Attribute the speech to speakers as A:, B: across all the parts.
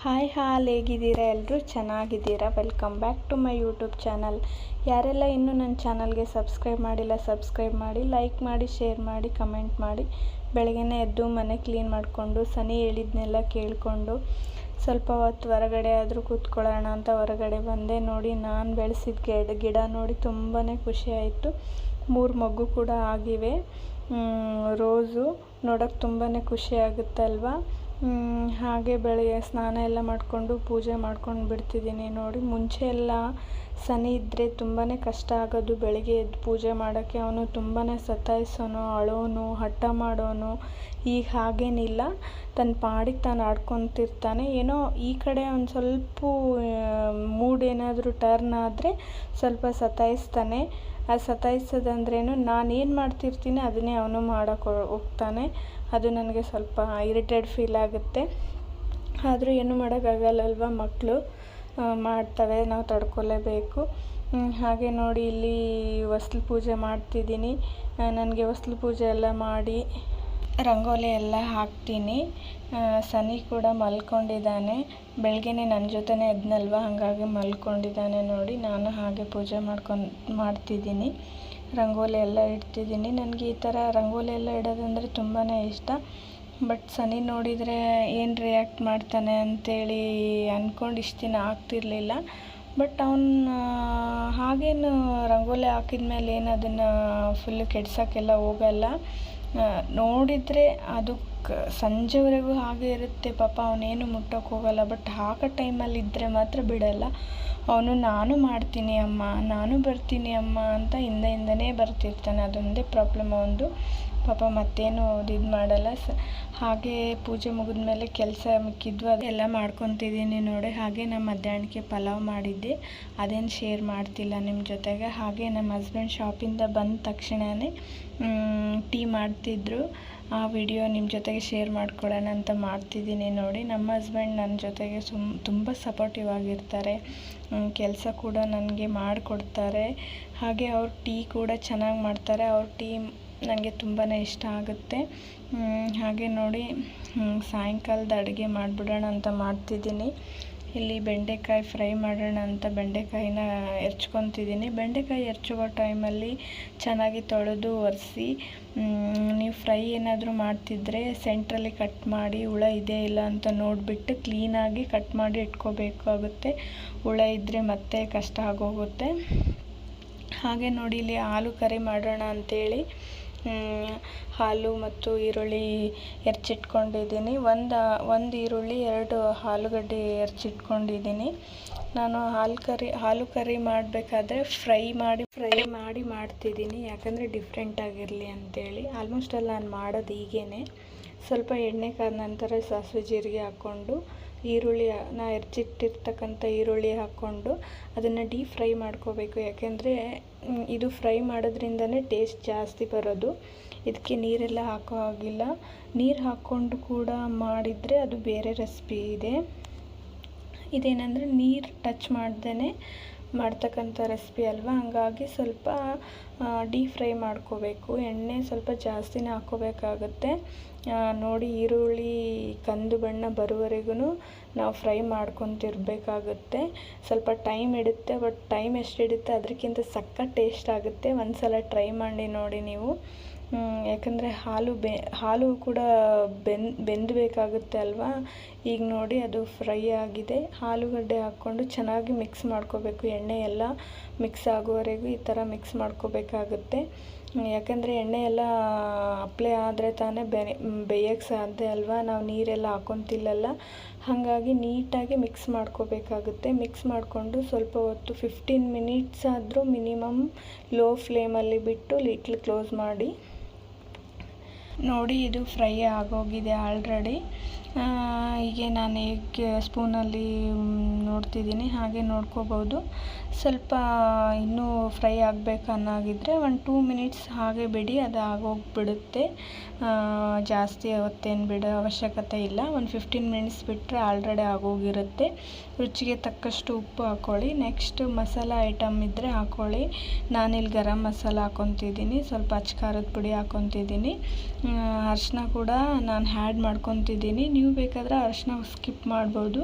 A: Hi ಹಾಲ್ ಹೇಗಿದ್ದೀರಾ? ಎಲ್ಲರೂ ಚೆನ್ನಾಗಿದ್ದೀರಾ? Welcome back to my YouTube channel ಯಾರೆಲ್ಲ ಇನ್ನೂ ನನ್ನ ಚಾನಲ್ಗೆ ಸಬ್ಸ್ಕ್ರೈಬ್ ಮಾಡಿಲ್ಲ ಸಬ್ಸ್ಕ್ರೈಬ್ ಮಾಡಿ ಲೈಕ್ ಮಾಡಿ ಶೇರ್ ಮಾಡಿ ಕಮೆಂಟ್ ಮಾಡಿ, ಬೆಳಗ್ಗೆನೇ ಎದ್ದು ಮನೆ ಕ್ಲೀನ್ ಮಾಡಿಕೊಂಡು, ಸನಿ ಹೇಳಿದ್ನೆಲ್ಲ ಕೇಳಿಕೊಂಡು, ಸ್ವಲ್ಪ ಹೊತ್ತು ಹೊರಗಡೆ ಆದರೂ ಕೂತ್ಕೊಳ್ಳೋಣ ಅಂತ ಹೊರಗಡೆ ಬಂದೆ. ನೋಡಿ, ನಾನು ಬೆಳೆಸಿದ ಗಿಡ ಗಿಡ ನೋಡಿ ತುಂಬಾ ಖುಷಿ ಆಯಿತು. ಮೂರು ಮಗು ಕೂಡ ಆಗಿವೆ. ರೋಸು ನೋಡೋಕ್ಕೆ ತುಂಬಾ ಖುಷಿ ಆಗುತ್ತಲ್ವ? ಹಾಗೆ ಬೆಳಗ್ಗೆ ಸ್ನಾನ ಎಲ್ಲ ಮಾಡಿಕೊಂಡು ಪೂಜೆ ಮಾಡ್ಕೊಂಡು ಬಿಡ್ತಿದ್ದೀನಿ ನೋಡಿ. ಮುಂಚೆ ಎಲ್ಲ ಸನಿ ಇದ್ದರೆ ತುಂಬಾ ಕಷ್ಟ ಆಗೋದು. ಬೆಳಗ್ಗೆ ಎದ್ದು ಪೂಜೆ ಮಾಡೋಕ್ಕೆ ಅವನು ತುಂಬಾ ಸತಾಯಿಸೋನು, ಅಳೋನು, ಹಠ ಮಾಡೋನು. ಈಗ ಹಾಗೇನಿಲ್ಲ. ತನ್ನ ಪಾಡಿಗೆ ತಾನು ಆಡ್ಕೊತಿರ್ತಾನೆ. ಏನೋ ಈ ಕಡೆ ಒಂದು ಸ್ವಲ್ಪ ಮೂಡ್ ಏನಾದರೂ ಟರ್ನ್ ಆದರೆ ಸ್ವಲ್ಪ ಸತಾಯಿಸ್ತಾನೆ. ಆ ಸತಾಯಿಸೋದಂದ್ರೇನು ನಾನು ಏನು ಮಾಡ್ತಿರ್ತೀನಿ ಅದನ್ನೇ ಅವನು ಮಾಡೋಕ್ಕೆ ಹೋಗ್ತಾನೆ. ಅದು ನನಗೆ ಸ್ವಲ್ಪ ಇರಿಟೇಟ್ ಫೀಲ್ ಆಗುತ್ತೆ. ಆದರೂ ಏನು ಮಾಡೋಕ್ಕಾಗಲ್ಲಲ್ವ ಮಕ್ಕಳು ಮಾಡ್ತವೆ, ನಾವು ತಡ್ಕೊಲೇಬೇಕು. ಹಾಗೆ ನೋಡಿ ಇಲ್ಲಿ ಹೊಸ್ಲು ಪೂಜೆ ಮಾಡ್ತಿದ್ದೀನಿ. ನನಗೆ ಹೊಸ್ಲು ಪೂಜೆ ಎಲ್ಲ ಮಾಡಿ ರಂಗೋಲಿ ಎಲ್ಲ ಹಾಕ್ತೀನಿ. ಸನಿ ಕೂಡ ಮಲ್ಕೊಂಡಿದ್ದಾನೆ. ಬೆಳಗ್ಗೆನೆ ನನ್ನ ಜೊತೆನೇ ಎದ್ನಲ್ವ? ಹಾಗಾಗಿ ಮಲ್ಕೊಂಡಿದ್ದಾನೆ ನೋಡಿ. ನಾನು ಹಾಗೆ ಪೂಜೆ ಮಾಡ್ಕೊಂಡು, ಮಾಡ್ತಿದ್ದೀನಿ. ರಂಗೋಲಿ ಎಲ್ಲ ಇಡ್ತಿದ್ದೀನಿ. ನನಗೆ ಈ ಥರ ರಂಗೋಲಿ ಎಲ್ಲ ಇಡೋದಂದರೆ ತುಂಬಾ ಇಷ್ಟ. ಬಟ್ ಸನಿ ನೋಡಿದರೆ ಏನು ರಿಯಾಕ್ಟ್ ಮಾಡ್ತಾನೆ ಅಂತೇಳಿ ಅಂದ್ಕೊಂಡು ಇಷ್ಟು ದಿನ ಆಗ್ತಿರಲಿಲ್ಲ. ಬಟ್ ಅವನು ಹಾಗೇನು ರಂಗೋಲಿ ಹಾಕಿದ ಮೇಲೆ ಏನು ಅದನ್ನು ಫುಲ್ ಕೆಡ್ಸೋಕ್ಕೆಲ್ಲ ಹೋಗಲ್ಲ. ನೋಡಿದರೆ ಅದು ಕ, ಸಂಜೆವರೆಗೂ ಹಾಗೆ ಇರುತ್ತೆ. ಪಾಪ ಅವನೇನು ಮುಟ್ಟೋಕ್ಕೆ ಹೋಗಲ್ಲ. ಬಟ್ ಹಾಕೋ ಟೈಮಲ್ಲಿ ಇದ್ದರೆ ಮಾತ್ರ ಬಿಡಲ್ಲ. ಅವನು, ನಾನು ಮಾಡ್ತೀನಿ ಅಮ್ಮ, ನಾನು ಬರ್ತೀನಿ ಅಮ್ಮ ಅಂತ ಹಿಂದೆ ಹಿಂದೆನೇ ಬರ್ತಿರ್ತಾನೆ. ಅದೊಂದೇ ಪ್ರಾಬ್ಲಮ್ ಅವನದು. ಪಾಪ ಮತ್ತೇನು ಇದು ಮಾಡಲ್ಲ. ಸ, ಹಾಗೆ ಪೂಜೆ ಮುಗಿದ ಮೇಲೆ ಕೆಲಸ ಮಿಕ್ಕಿದ್ವು ಅದೆಲ್ಲ ಮಾಡ್ಕೊತಿದ್ದೀನಿ ನೋಡಿ. ಹಾಗೆ ನಮ್ಮ ಮಧ್ಯಾಹ್ನಕ್ಕೆ ಪಲಾವ್ ಮಾಡಿದ್ದೆ. ಅದೇನು ಶೇರ್ ಮಾಡ್ತಿಲ್ಲ ನಿಮ್ಮ ಜೊತೆಗೆ. ಹಾಗೆ ನಮ್ಮ ಹಸ್ಬೆಂಡ್ ಶಾಪಿಂದ ಬಂದ ತಕ್ಷಣವೇ ಟೀ ಮಾಡ್ತಿದ್ರು. ಆ ವಿಡಿಯೋ ನಿಮ್ಮ ಜೊತೆಗೆ ಶೇರ್ ಮಾಡ್ಕೊಳ್ಳೋಣ ಅಂತ ಮಾಡ್ತಿದ್ದೀನಿ ನೋಡಿ. ನಮ್ಮ ಹಸ್ಬೆಂಡ್ ನನ್ನ ಜೊತೆಗೆ ಸುಮ್, ತುಂಬ ಸಪೋರ್ಟಿವ್ ಆಗಿರ್ತಾರೆ. ಕೆಲಸ ಕೂಡ ನನಗೆ ಮಾಡಿಕೊಡ್ತಾರೆ. ಹಾಗೆ ಅವ್ರ ಟೀ ಕೂಡ ಚೆನ್ನಾಗಿ ಮಾಡ್ತಾರೆ. ಅವ್ರ ಟೀ ನನಗೆ ತುಂಬಾ ಇಷ್ಟ ಆಗುತ್ತೆ. ಹಾಗೆ ನೋಡಿ ಸಾಯಂಕಾಲದ ಅಡುಗೆ ಮಾಡಿಬಿಡೋಣ ಅಂತ ಮಾಡ್ತಿದ್ದೀನಿ. ಇಲ್ಲಿ ಬೆಂಡೆಕಾಯಿ ಫ್ರೈ ಮಾಡೋಣ ಅಂತ ಬೆಂಡೆಕಾಯಿನ ಹೆರ್ಚ್ಕೊತಿದ್ದೀನಿ ಬೆಂಡೆಕಾಯಿ ಹೆರ್ಚುವ ಟೈಮಲ್ಲಿ ಚೆನ್ನಾಗಿ ತೊಳೆದು ಒರೆಸಿ ನೀವು ಫ್ರೈ ಏನಾದರೂ ಮಾಡ್ತಿದ್ರೆ ಸೆಂಟ್ರಲ್ಲಿ ಕಟ್ ಮಾಡಿ ಹುಳ ಇದೆ ಇಲ್ಲ ಅಂತ ನೋಡಿಬಿಟ್ಟು ಕ್ಲೀನಾಗಿ ಕಟ್ ಮಾಡಿ ಇಟ್ಕೋಬೇಕಾಗುತ್ತೆ ಹುಳ ಇದ್ದರೆ ಮತ್ತೆ ಕಷ್ಟ ಆಗೋಗುತ್ತೆ. ಹಾಗೆ ನೋಡಿ ಇಲ್ಲಿ ಆಲೂ ಕರಿ ಮಾಡೋಣ ಅಂಥೇಳಿ ಹಾಲು ಮತ್ತು ಈರುಳ್ಳಿ ಹೆಚ್ಚಿಟ್ಕೊಂಡಿದ್ದೀನಿ ಒಂದು ಒಂದು ಈರುಳ್ಳಿ, ಎರಡು ಆಲೂಗಡ್ಡೆ ಹೆಚ್ಚಿಟ್ಕೊಂಡಿದ್ದೀನಿ ನಾನು ಹಾಲು ಕರಿ ಹಾಲು ಕರಿ ಮಾಡಬೇಕಾದ್ರೆ ಫ್ರೈ ಮಾಡಿ ಫ್ರೈ ಮಾಡಿ ಮಾಡ್ತಿದ್ದೀನಿ. ಯಾಕಂದರೆ ಡಿಫ್ರೆಂಟ್ ಆಗಿರಲಿ ಅಂತೇಳಿ. ಆಲ್ಮೋಸ್ಟ್ ಅಲ್ಲಿ ನಾನು ಮಾಡೋದು ಹೀಗೇ ಸ್ವಲ್ಪ ಎಣ್ಣೆ ಕಾದ ನಂತರ ಸಾಸಿವೆ ಜೀರಿಗೆ ಹಾಕ್ಕೊಂಡು ಈರುಳ್ಳಿ ನಾ ಹೆಚ್ಚಿಟ್ಟಿರ್ತಕ್ಕಂಥ ಈರುಳ್ಳಿ ಹಾಕ್ಕೊಂಡು ಅದನ್ನು ಡೀಪ್ ಫ್ರೈ ಮಾಡ್ಕೋಬೇಕು. ಯಾಕೆಂದರೆ ಇದು ಫ್ರೈ ಮಾಡೋದ್ರಿಂದನೇ ಟೇಸ್ಟ್ ಜಾಸ್ತಿ ಬರೋದು. ಇದಕ್ಕೆ ನೀರೆಲ್ಲ ಹಾಕೋ ಹಾಗಿಲ್ಲ. ನೀರು ಹಾಕ್ಕೊಂಡು ಕೂಡ ಮಾಡಿದರೆ ಅದು ಬೇರೆ ರೆಸಿಪಿ ಇದೆ. ಇದೇನಂದರೆ ನೀರು ಟಚ್ ಮಾಡ್ದೇ ಮಾಡ್ತಕ್ಕಂಥ ರೆಸಿಪಿ ಅಲ್ವಾ? ಹಂಗಾಗಿ ಸ್ವಲ್ಪ ಡೀಪ್ ಫ್ರೈ ಮಾಡ್ಕೋಬೇಕು. ಎಣ್ಣೆ ಸ್ವಲ್ಪ ಜಾಸ್ತಿನೇ ಹಾಕ್ಕೋಬೇಕಾಗುತ್ತೆ ನೋಡಿ ಈರುಳ್ಳಿ, ಕಂದು ಬಣ್ಣ ಬರುವವರೆಗೂ ನಾವು ಫ್ರೈ ಮಾಡ್ಕೊತಿರ್ಬೇಕಾಗುತ್ತೆ. ಸ್ವಲ್ಪ ಟೈಮ್ ಇಡುತ್ತೆ ಬಟ್ ಟೈಮ್ ಎಷ್ಟು ಇಡುತ್ತೆ ಅದಕ್ಕಿಂತ ಸಕ್ಕತ್ ಟೇಸ್ಟ್ ಆಗುತ್ತೆ. ಒಂದು ಸಲ ಟ್ರೈ ಮಾಡಿ ನೋಡಿ ನೀವು. ಯಾಕಂದರೆ ಹಾಲು ಬೆ, ಹಾಲು ಕೂಡ ಬೆನ್, ಬೆಂದಬೇಕಾಗುತ್ತೆ ಅಲ್ವಾ? ಈಗ ನೋಡಿ ಅದು ಫ್ರೈ ಆಗಿದೆ. ಆಲೂಗಡ್ಡೆ ಹಾಕ್ಕೊಂಡು ಚೆನ್ನಾಗಿ ಮಿಕ್ಸ್ ಮಾಡ್ಕೋಬೇಕು. ಎಣ್ಣೆ ಎಲ್ಲ ಮಿಕ್ಸ್ ಆಗುವವರೆಗೂ ಈ ಥರ ಮಿಕ್ಸ್ ಮಾಡ್ಕೋಬೇಕಾಗುತ್ತೆ. ಯಾಕಂದರೆ ಎಣ್ಣೆ ಎಲ್ಲ ಅಪ್ಲೈ ಆದರೆ ತಾನೇ ಬೆನೆ ಬೇಯಕ್ಕೆ ಸಾಧ್ಯ ಅಲ್ವಾ? ನಾವು ನೀರೆಲ್ಲ ಹಾಕೊತಿಲ್ಲಲ್ಲ? ಹಾಗಾಗಿ ನೀಟಾಗಿ ಮಿಕ್ಸ್ ಮಾಡ್ಕೋಬೇಕಾಗುತ್ತೆ. ಮಿಕ್ಸ್ ಮಾಡಿಕೊಂಡು ಸ್ವಲ್ಪ ಹೊತ್ತು, ಫಿಫ್ಟೀನ್ ಮಿನಿಟ್ಸ್ ಆದರೂ ಮಿನಿಮಮ್ ಲೋ ಫ್ಲೇಮಲ್ಲಿ ಬಿಟ್ಟು ಲಿಟ್ಲ್ ಕ್ಲೋಸ್ ಮಾಡಿ ನೋಡಿ, ಇದು ಫ್ರೈ ಆಗೋಗಿದೆ ಆಲ್ರೆಡಿ. ಹೀಗೆ ನಾನು ಹೇಗೆ ಸ್ಪೂನಲ್ಲಿ ನೋಡ್ತಿದ್ದೀನಿ, ಹಾಗೆ ನೋಡ್ಕೋಬೋದು. ಸ್ವಲ್ಪ ಇನ್ನೂ ಫ್ರೈ ಆಗಬೇಕು ಅನ್ನೋಗಿದ್ರೆ ಒಂದು ಟೂ ಮಿನಿಟ್ಸ್ ಹಾಗೆ ಬಿಡಿ, ಅದು ಆಗೋಗಿಬಿಡುತ್ತೆ. ಜಾಸ್ತಿ ಹೊತ್ತೇನು ಬಿಡೋ ಅವಶ್ಯಕತೆ ಇಲ್ಲ. ಒಂದು ಫಿಫ್ಟೀನ್ ಮಿನಿಟ್ಸ್ ಬಿಟ್ಟರೆ ಆಲ್ರೆಡಿ ಆಗೋಗಿರುತ್ತೆ. ರುಚಿಗೆ ತಕ್ಕಷ್ಟು ಉಪ್ಪು ಹಾಕ್ಕೊಳ್ಳಿ ನೆಕ್ಸ್ಟ್ ಮಸಾಲ ಐಟಮ್ ಇದ್ದರೆ ಹಾಕ್ಕೊಳ್ಳಿ ನಾನಿಲ್ಲಿ ಗರಂ ಮಸಾಲ ಹಾಕ್ಕೊತಿದ್ದೀನಿ ಸ್ವಲ್ಪ ಅಚ್ಚ ಖಾರದ ಪುಡಿ ಹಾಕ್ಕೊತಿದ್ದೀನಿ ಅರಿಶಿನ ಕೂಡ ನಾನು ಹ್ಯಾಡ್ ಮಾಡ್ಕೊತಿದ್ದೀನಿ. ನೀವು ಬೇಕಾದರೆ ಅರಿಶಿನ ಸ್ಕಿಪ್ ಮಾಡ್ಬೋದು.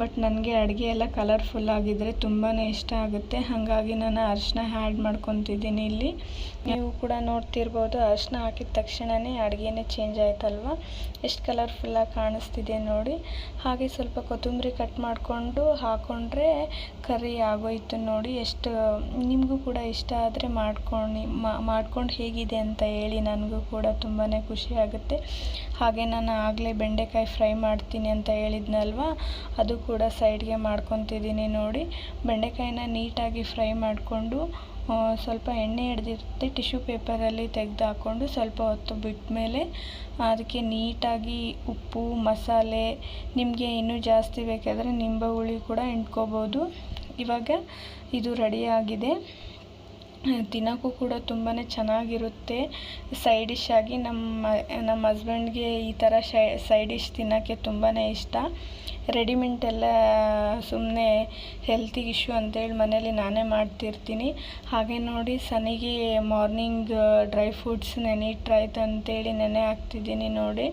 A: ಬಟ್ ನನಗೆ ಅಡುಗೆ ಎಲ್ಲ ಕಲರ್ಫುಲ್ ಆಗಿದ್ದರೆ ತುಂಬಾ ಇಷ್ಟ ಆಗುತ್ತೆ. ಹಾಗಾಗಿ ನಾನು ಅರಿಶಿನ ಆ್ಯಡ್ ಮಾಡ್ಕೊತಿದ್ದೀನಿ ಇಲ್ಲಿ. ನೀವು ಕೂಡ ನೋಡ್ತಿರ್ಬೋದು, ಅರಿಶಿನ ಹಾಕಿದ ತಕ್ಷಣವೇ ಅಡುಗೆನೇ ಚೇಂಜ್ ಆಯಿತಲ್ವ? ಎಷ್ಟು ಕಲರ್ಫುಲ್ಲಾಗಿ ಕಾಣಿಸ್ತಿದೆ ನೋಡಿ. ಹಾಗೆ ಸ್ವಲ್ಪ ಕೊತ್ತಂಬರಿ ಕಟ್ ಮಾಡಿಕೊಂಡು ಹಾಕ್ಕೊಂಡ್ರೆ ಕರಿ ಆಗೋಯ್ತು ನೋಡಿ. ಎಷ್ಟು, ನಿಮಗೂ ಕೂಡ ಇಷ್ಟ ಆದರೆ ಮಾಡ್ಕೊಂಡು ಮಾಡ್ಕೊಂಡು ಹೇಗಿದೆ ಅಂತ ಹೇಳಿ ನನಗೂ ಕೂಡ ತುಂಬಾ ಖುಷಿ ಆಗುತ್ತೆ. ಹಾಗೆ ನಾನು ಆಗಲೇ ಬೆಂಡೆಕಾಯಿ ಫ್ರೈ ಮಾಡ್ತೀನಿ ಅಂತ ಹೇಳಿದ್ನಲ್ವ? ಅದು ಕೂಡ ಸೈಡ್ಗೆ ಮಾಡ್ಕೊತಿದ್ದೀನಿ ನೋಡಿ. ಬೆಂಡೆಕಾಯಿನ ನೀಟಾಗಿ ಫ್ರೈ ಮಾಡಿಕೊಂಡು ಸ್ವಲ್ಪ ಎಣ್ಣೆ ಹಿಡ್ದಿರುತ್ತೆ ಟಿಶ್ಯೂ ಪೇಪರಲ್ಲಿ ತೆಗೆದು ಹಾಕ್ಕೊಂಡು ಸ್ವಲ್ಪ ಹೊತ್ತು ಬಿಟ್ಟ ಮೇಲೆ ಅದಕ್ಕೆ ನೀಟಾಗಿ ಉಪ್ಪು, ಮಸಾಲೆ, ನಿಮಗೆ ಇನ್ನೂ ಜಾಸ್ತಿ ಬೇಕಾದರೆ ನಿಂಬೆ ಹುಳಿ ಕೂಡ ಹಿಂಡ್ಕೋಬೋದು. ಇವಾಗ ಇದು ರೆಡಿಯಾಗಿದೆ ತಿನ್ನೋಕ್ಕೂ ಕೂಡ ತುಂಬಾ ಚೆನ್ನಾಗಿರುತ್ತೆ. ಸೈಡ್ ಡಿಶ್ ಆಗಿ ನಮ್ಮ ನಮ್ಮ ಹಸ್ಬೆಂಡ್ಗೆ ಈ ಥರ ಸೈಡ್ ಡಿಶ್ ತಿನ್ನೋಕ್ಕೆ ತುಂಬಾ ಇಷ್ಟ. ರೆಡಿಮೆಂಟ್ ಎಲ್ಲ ಸುಮ್ಮನೆ ಹೆಲ್ತಿ ಇಶ್ಯೂ ಅಂತೇಳಿ ಮನೇಲಿ ನಾನೇ ಮಾಡ್ತಿರ್ತೀನಿ. ಹಾಗೆ ನೋಡಿ ಸನಿಗೆ ಮಾರ್ನಿಂಗ್ ಡ್ರೈ ಫ್ರೂಟ್ಸ್ ನೆನೆ ಇಟ್ಟರಾಯ್ತು ಅಂತೇಳಿ ನೆನೆ ಹಾಕ್ತಿದ್ದೀನಿ ನೋಡಿ.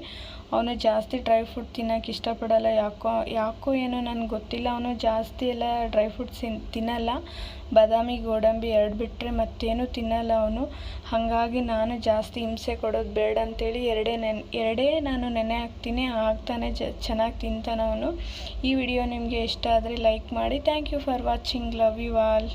A: ಅವನು ಜಾಸ್ತಿ ಡ್ರೈ ಫ್ರೂಟ್ ತಿನ್ನೋಕೆ ಇಷ್ಟಪಡಲ್ಲ. ಯಾಕೋ ಯಾಕೋ ಏನೋ ನನಗೆ ಗೊತ್ತಿಲ್ಲ. ಅವನು ಜಾಸ್ತಿ ಎಲ್ಲ ಡ್ರೈ ಫ್ರೂಟ್ಸ್ ತಿನ್ನಲ್ಲ. ಬಾದಾಮಿ ಗೋಡಂಬಿ ಎರಡು ಬಿಟ್ಟರೆ ಮತ್ತೇನು ತಿನ್ನಲ್ಲ ಅವನು. ಹಾಗಾಗಿ ನಾನು ಜಾಸ್ತಿ ಹಿಂಸೆ ಕೊಡೋದು ಬೇಡ ಅಂತೇಳಿ ಎರಡೇ ನೆನ್, ಎರಡೇ ನಾನು ನೆನೆ ಹಾಕ್ತೀನಿ. ಆಗ್ತಾನೆ ಜ, ಚೆನ್ನಾಗಿ ತಿಂತಾನೆ ಅವನು. ಈ ವಿಡಿಯೋ ನಿಮಗೆ ಇಷ್ಟ ಆದರೆ ಲೈಕ್ ಮಾಡಿ. Thank you for watching. Love you all.